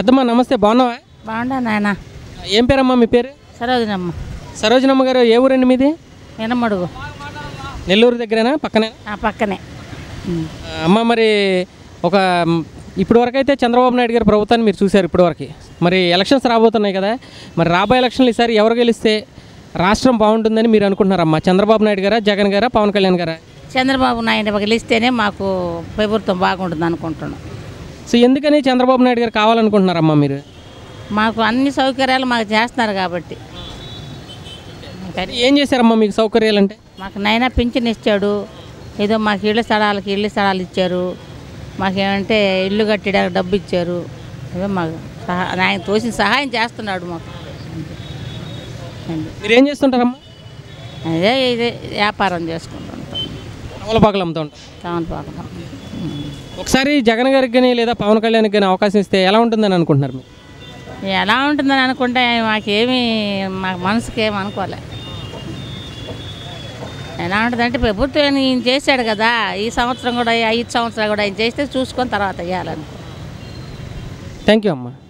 పెద్దమ్మ నమస్తే బాగున్నావా? బాగుండా నాయన. ఏం పేరమ్మా మీ పేరు? సరోజనమ్మ. సరోజనమ్మ గారు ఏ ఊరండి మీది? వినమడుగు నెల్లూరు దగ్గరేనా పక్కనే? ఆ పక్కనే. అమ్మ మరి ఒక మ్, ఇప్పటి వరకు అయితే చంద్రబాబు నాయుడు గారి ప్రభుత్వాన్ని మీరు చూశారు ఇప్పటివరకు. మరి ఎలక్షన్స్ రాబోతున్నాయి కదా మరి రాబోయే ఎలక్షన్లు ఈసారి ఎవరు గెలిస్తే రాష్ట్రం బాగుంటుందని మీరు అనుకుంటున్నారమ్మా? చంద్రబాబు నాయుడు గారా జగన్ గారా పవన్ కళ్యాణ్ గారా? చంద్రబాబు నాయుడు గెలిస్తేనే మాకు ప్రభుత్వం బాగుంటుంది అనుకుంటున్నాం సో ఎందుకని చంద్రబాబు నాయుడు గారు కావాలనుకుంటున్నారమ్మా మీరు? మాకు అన్ని సౌకర్యాలు మాకు చేస్తున్నారు కాబట్టి. ఏం చేశారమ్మా మీకు సౌకర్యాలంటే? మాకు నైనా పింఛన్ ఇచ్చాడు. ఏదో మాకు ఇళ్ళ స్థలాలకి ఇళ్ళ స్థలాలు ఇచ్చారు. మాకేమంటే ఇల్లు కట్టడానికి డబ్బు ఇచ్చారు. ఏదో మాకు సహా ఆయన తోసిన సహాయం చేస్తున్నాడు మాకు. మీరు ఏం చేస్తుంటారమ్మా? అదే ఇదే వ్యాపారం చేసుకుంటుంటాం తమలపాకులు అమ్ముతూ ఉంటారు తమలపాకులు ఒకసారి జగన్ గారికి కానీ లేదా పవన్ కళ్యాణ్కి కానీ అవకాశం ఇస్తే ఎలా ఉంటుందని అనుకుంటున్నారు మీరు? ఎలా ఉంటుందని అనుకుంటే మాకేమీ మా మనసుకి ఏమి అనుకోలే. ఎలా ఉంటుందంటే ప్రభుత్వం ఈయన చేశాడు కదా ఈ సంవత్సరం కూడా ఐదు సంవత్సరాలు కూడా ఆయన చేస్తే చూసుకొని తర్వాత వేయాలనుకో థ్యాంక్ యూ అమ్మా.